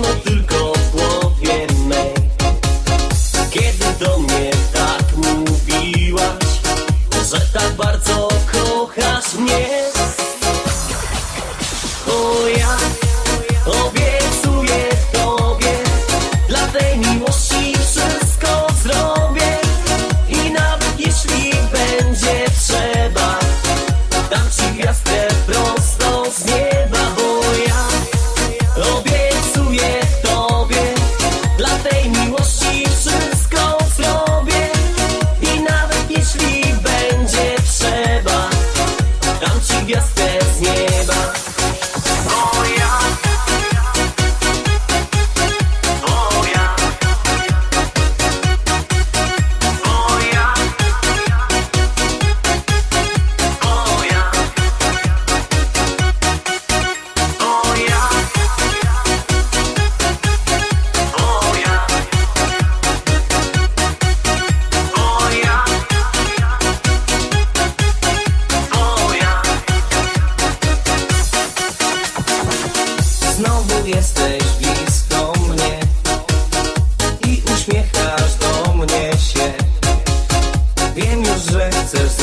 gówno tylko w głowie mej Kiedy do mnie tak mówiłaś, że tak bardzo jesteś blisko mnie I uśmiechasz do mnie się. Wiem już, że chcesz